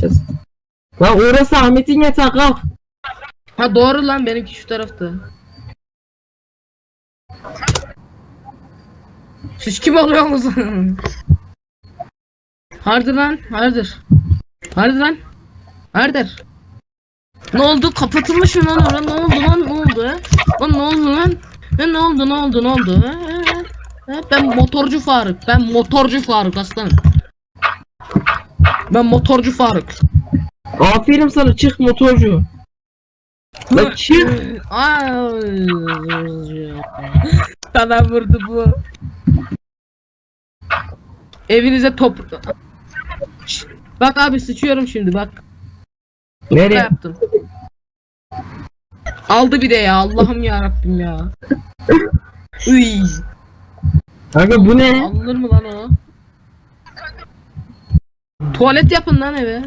gideceğiz? Lan orası Ahmet'in yatağı kalk. Ha doğru lan benimki şu tarafta. Siz kim oluyorsunuz? Hardır lan, hardır. Hardır lan. Hardır. Ne oldu? Kapatılmış mı lan orası? Ne oldu lan? Ne oldu? Lan ne oldu lan? Ha, ne oldu? Ne oldu? Ne oldu? Ha, ha. Ha, ben motorcu Faruk. Ben motorcu Faruk aslanım. Ben motorcu Faruk. Aferin sana çık motorcu. Lan çık. Ay. Sana vurdu bu. Evinize top... Şşt, Bak abi sıçıyorum şimdi bak. Ne Nereye? yaptım? Aldı bir de ya Allah'ım ya Rabbim ya. Uy. Kanka bu ne? Alınır mı lan o? Tuvalet yapın lan eve.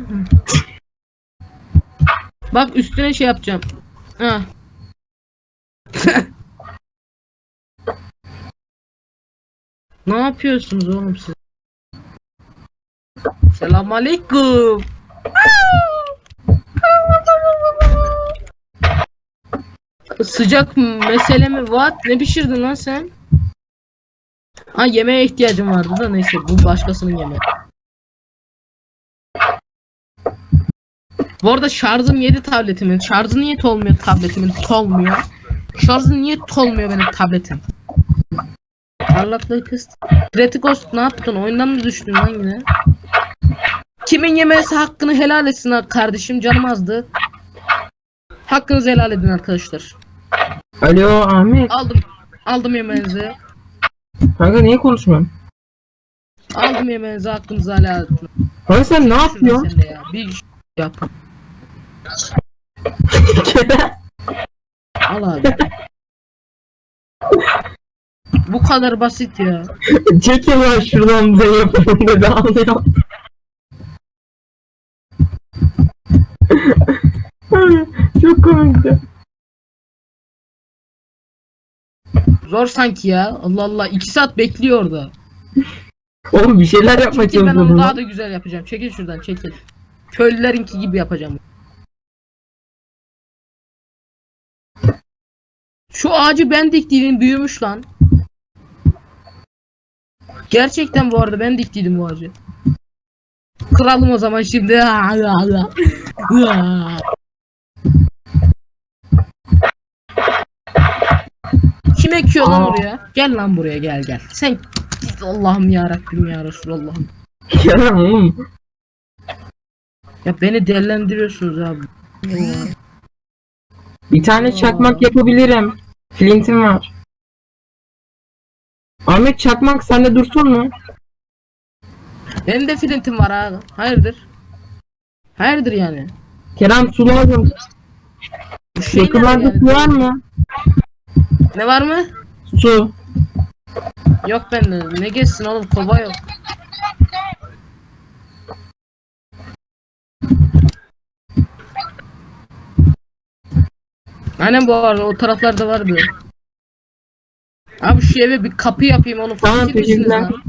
Bak üstüne şey yapacağım. Ha. ne yapıyorsunuz oğlum siz? Selamünaleyküm. Sıcak mesele mi? What? Ne pişirdin lan sen? Ha yemeğe ihtiyacım vardı da neyse bu başkasının yemeği. Bu arada şarjım 7 tabletimin. Şarjı niye olmuyor tabletimin? Olmuyor. Şarjı niye olmuyor benim tabletim? Parlaklığı kıst. Kritikos ne yaptın? Oyundan mı düştün lan yine? Kimin yemesi hakkını helal etsin kardeşim canım azdı. Hakkınızı helal edin arkadaşlar. Alo Ahmet. Aldım. Aldım yemeğinizi. Kanka niye konuşmuyorsun? Aldım yemeğinizi hakkınızı helal edin. Kanka sen ne yapıyorsun? ya. Bir iş yap. Al abi. Bu kadar basit ya. Çekil lan şuradan da yapalım dedi ağlıyor. Çok komikti. Zor sanki ya. Allah Allah. 2 saat bekliyor orada. Oğlum bir şeyler yapmak Çekil ben onu daha da güzel yapacağım. Çekil şuradan çekil. Köylülerinki gibi yapacağım. Şu ağacı ben diktiydim büyümüş lan. Gerçekten bu arada ben diktiydim bu ağacı. Kıralım o zaman şimdi. Kim ekiyor lan oraya? Gel lan buraya gel gel. Sen Allah'ım ya Rabbim ya Resulallah'ım. Ya oğlum. Ya beni delendiriyorsunuz abi. Bir tane çakmak yapabilirim. Flintim var. Ahmet çakmak sende dursun mu? Benim de filintim var abi. Hayırdır? Hayırdır yani? Kerem su lazım. Ne Yakınlarda yani? su var mı? Ne var mı? Su. Yok bende. Ne geçsin oğlum kova yok. Aynen bu arada o taraflarda vardı. Abi şu eve bir kapı yapayım. Tamam, Fakir misiniz teşekkürler. lan?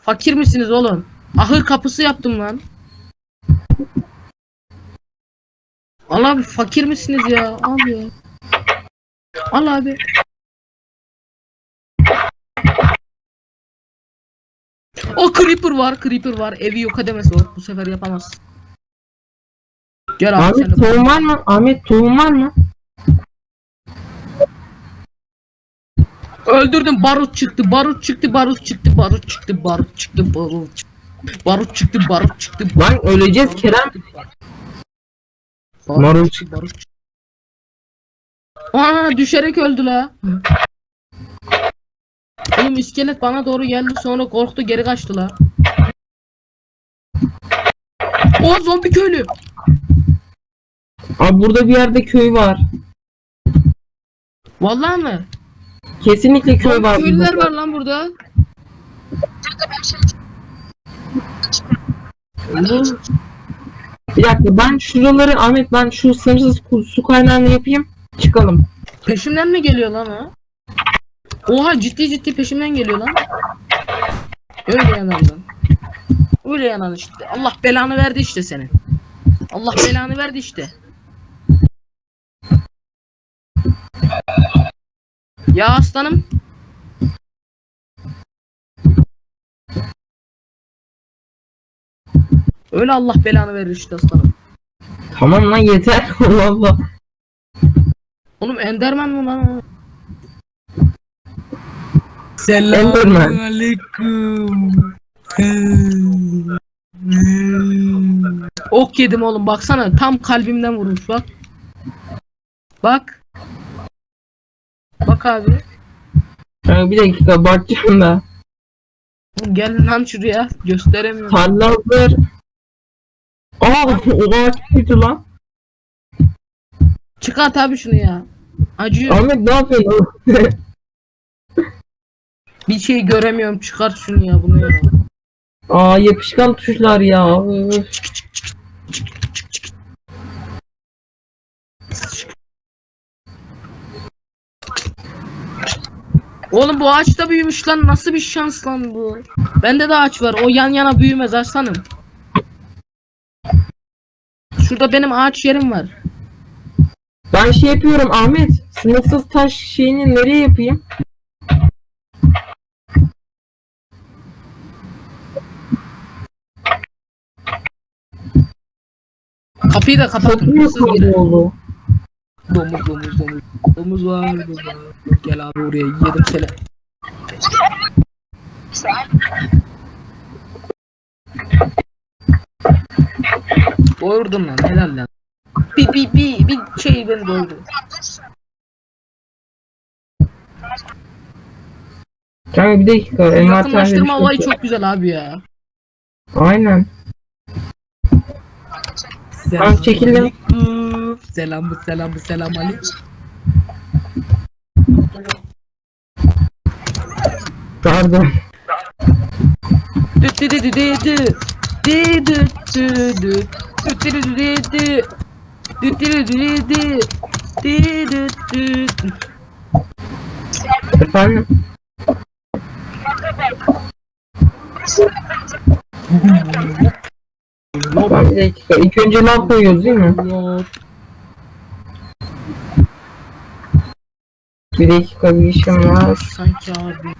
Fakir misiniz oğlum? Ahır kapısı yaptım lan. Al abi fakir misiniz ya? Al ya. Al abi. O creeper var, creeper var. Evi yok edemez o. Bu sefer yapamaz. Gel abi sen Ahmet de. tohum var mı? Ahmet tohum var mı? Öldürdüm barut çıktı, barut çıktı, barut çıktı, barut çıktı, barut çıktı, barut çıktı. Barut çıktı, barut çıktı. Lan öleceğiz Kerem. Barut çıktı, barut çıktı. Aa düşerek öldü la. Oğlum iskelet bana doğru geldi sonra korktu geri kaçtı la. O zombi köylü. Abi burada bir yerde köy var. Vallahi mi? Kesinlikle köy Zombi var. köylüler burada. var lan burada. Oğlum, Bir dakika ben şuraları Ahmet ben şu sınırsız su kaynağını yapayım. Çıkalım. Peşimden mi geliyor lan o? Oha ciddi ciddi peşimden geliyor lan. Öyle adamdan. Öyle yanan işte. Allah belanı verdi işte senin. Allah belanı verdi işte. Ya aslanım. Öyle Allah belanı verir işte aslanım. Tamam lan yeter. Allah Allah. Oğlum Enderman mı lan? Enderman. aleyküm. Ok yedim oğlum baksana tam kalbimden vurmuş bak. Bak. Bak abi. Kanka bir dakika bakacağım da. Gel lan şuraya. Gösteremiyorum. Tarla hazır. Aa o ağaç kötü lan. Çıkart abi şunu ya. Acıyor. Ahmet ne yapıyorsun oğlum? Bir şey göremiyorum. Çıkart şunu ya bunu ya. Aa yapışkan tuşlar ya. Üf. Oğlum bu ağaç da büyümüş lan. Nasıl bir şans lan bu? Bende de ağaç var. O yan yana büyümez aslanım. Şurada benim ağaç yerim var. Ben şey yapıyorum Ahmet. Sınırsız taş şeyini nereye yapayım? Kapıyı da kapat. Çok mu oldu? Domuz domuz domuz. Domuz var burada. Gel abi oraya yedim seni. Doyurdum lan helal lan. Bir bir bir bir şey beni doyurdu. Kanka bir dakika. Envanter Yakınlaştırma olayı çok güzel abi ya. Aynen. Ben çekildim. Aleyküm. Selam selam selam aleyküm. Pardon. Dü dü dü dü dü dü. Dü dü dü dü. Dü dü dü dü dü. Dü dü dü dü dü. Dü dü dü dü. Efendim? Bir dakika. İlk önce lav koyuyoruz değil mi? Bir dakika bir işim var. Sanki abi.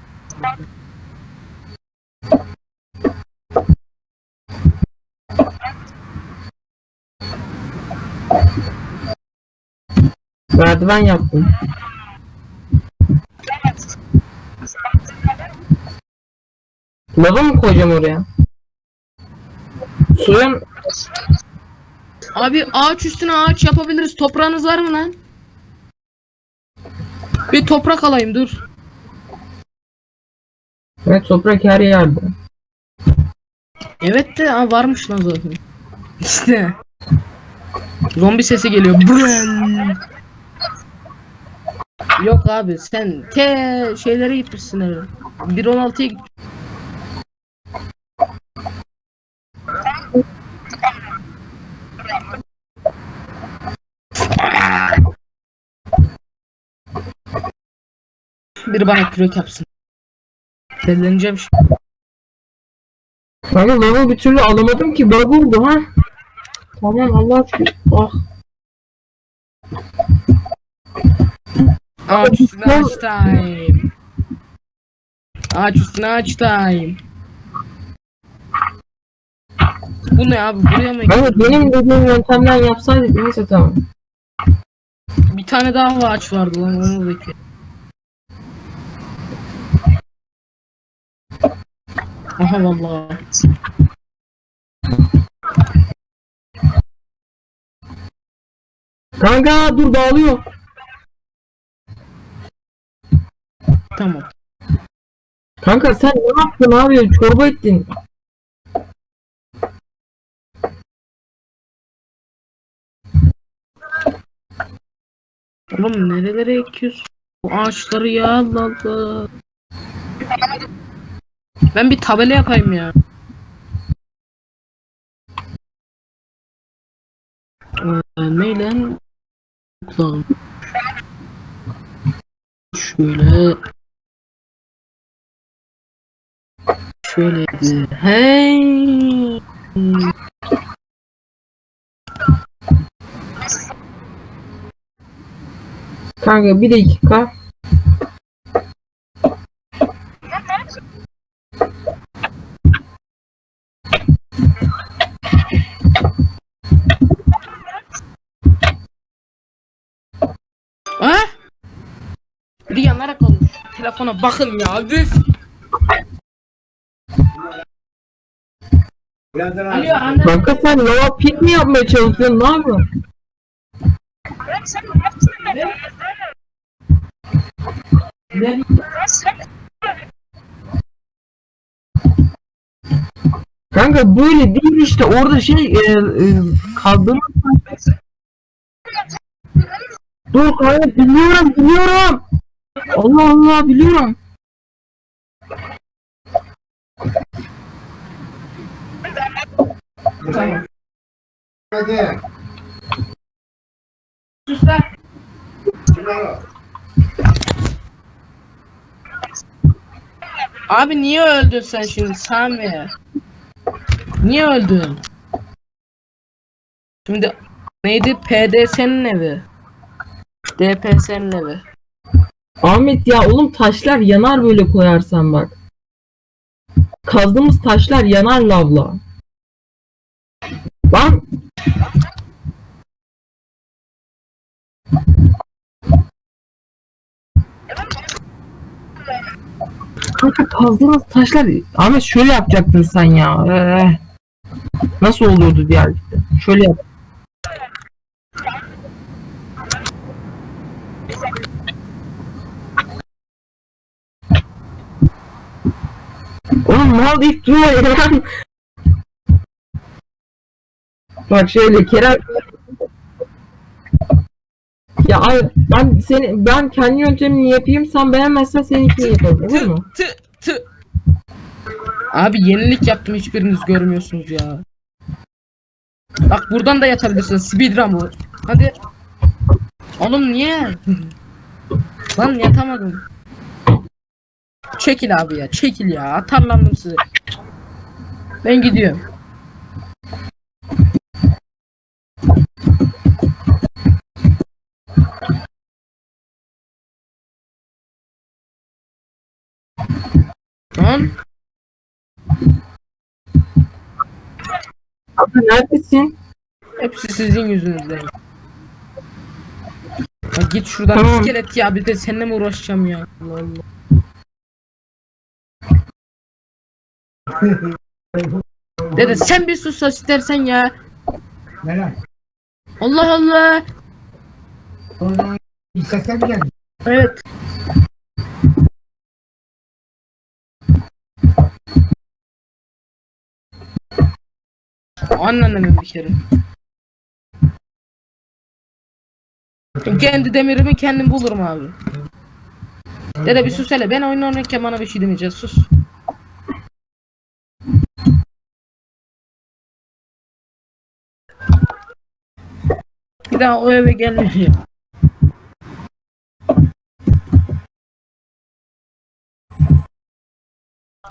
Merdiven yaptım. Lava mı koyacağım oraya? Suyun Abi ağaç üstüne ağaç yapabiliriz. Toprağınız var mı lan? Bir toprak alayım dur. evet toprak her yerde. Evet de ha, varmış lan zaten. İşte. Zombi sesi geliyor. Brrrr. Yok abi sen te şeylere gitmişsin herhalde. 1.16'ya git. Biri bana kürek yapsın. Delleneceğim şimdi. Kanka lava bir türlü alamadım ki bug oldu ha. Tamam Allah aşkına. Ah. Ağaç üstüne ağaç time. Ağaç üstüne ağaç time. Bu ne abi buraya mı? Kanka benim dediğim yöntemden yapsaydık neyse tamam. Bir tane daha ağaç vardı lan onu bekle. Aha vallahi. Kanka dur dağılıyor. Tamam. Kanka sen ne yaptın abi? Çorba ettin. Oğlum nerelere ekiyorsun? Bu ağaçları ya Allah Allah. Ben bir tabela yapayım ya. Ee, ne lan? Kulağım. Şöyle. şöyleydi. Hey. Kanka bir dakika. Telefona bakın ya. Üf. Alo anne. Kanka sen lava pit mi yapmaya çalışıyorsun? Ne yapıyorsun? Kanka böyle değil işte orada şey e, e, kaldığım Dur kanka biliyorum biliyorum. Allah Allah biliyorum. Hadi. Sus lan. Abi niye öldün sen şimdi Sami? Niye öldün? Şimdi neydi? PDS'nin evi. DPS'nin evi. Ahmet ya oğlum taşlar yanar böyle koyarsan bak. Kazdığımız taşlar yanar lavla. Lan Kanka kazdığımız taşlar Ahmet şöyle yapacaktın sen ya. Ee, nasıl olurdu diğer? Şöyle yap. Oğlum mal deyip durma ya. Bak şöyle Kerem ya ay, ben seni ben kendi yöntemini yapayım sen beğenmezsen seninkini yapalım olur mu? Tı tı. Abi yenilik yaptım hiçbiriniz görmüyorsunuz ya. Bak buradan da yatabilirsin. Speedrun bu. Hadi. Oğlum niye? Lan yatamadım. Çekil abi ya. Çekil ya. Atarlandım size. Ben gidiyorum. Lan Abi neredesin? hepsi sizin yüzünüzden. Ya git şuradan Tamam. iskelet ya bir de seninle mi uğraşacağım ya? Allah Allah. Dede sen bir sus istersen ya. Neler? Allah Allah. Sonra sesler mi geldi? Evet. Anneannemin bir kere. Kendi demirimi kendim bulurum abi. Dede bir sus hele ben oyun oynarken bana bir şey demeyeceğiz sus. Bir daha o eve gelmeyeceğim.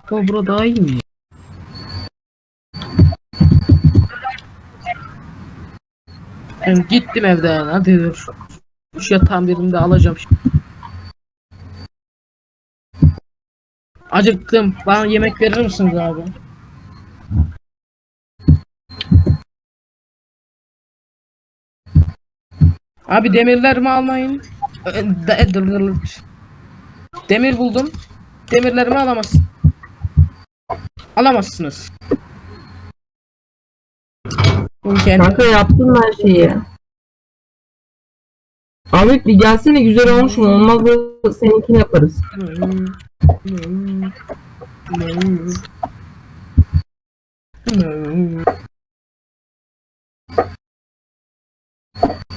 Kobra daha iyi mi? Ben gittim evden hadi dur. Şu yatağın birinde alacağım şimdi. Acıktım. Bana yemek verir misiniz abi? Abi demirler mi almayın? Demir buldum. Demirlerimi alamazsın. Alamazsınız. Kendim. Kanka yaptın her şeyi. Ahmet bir gelsene güzel olmuş mu? Olmaz da seninkini yaparız.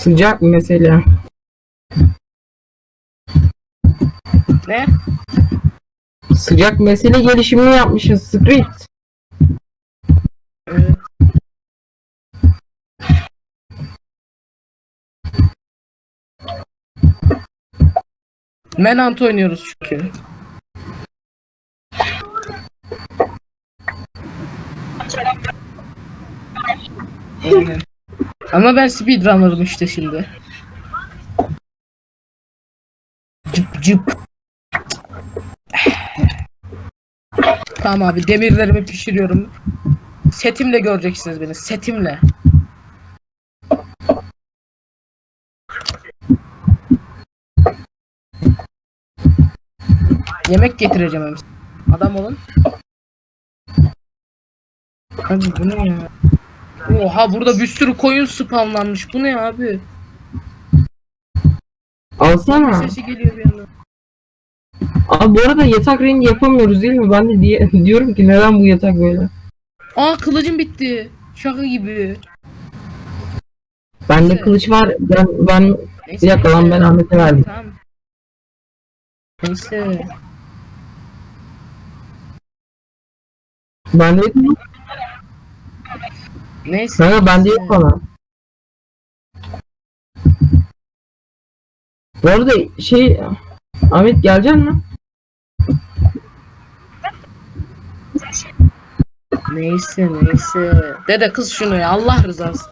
Sıcak mesele. Ne? Sıcak mesele gelişimini yapmışız script. Evet. Menant oynuyoruz çünkü. Aynen. Ama ben speedrunner'ım işte şimdi. Cıp cıp. Tamam abi demirlerimi pişiriyorum. Setimle göreceksiniz beni. Setimle. Yemek getireceğim. Adam olun. Abi bu ne ya? Oha burada bir sürü koyun spamlanmış. Bu ne abi? Alsana. Sesi geliyor bir yandan. Abi bu arada yatak rengi yapamıyoruz değil mi? Ben de diye, diyorum ki neden bu yatak böyle? Aa kılıcım bitti. Şaka gibi. Bende Neyse. kılıç var. Ben ben Neyse, bir dakika lan ben Ahmet'e verdim. Tamam. Neyse. Bende yok mu? Neyse. Kanka bende yok falan. Bu arada şey Ahmet gelecek mi? Neyse neyse. Dede kız şunu ya Allah rızası.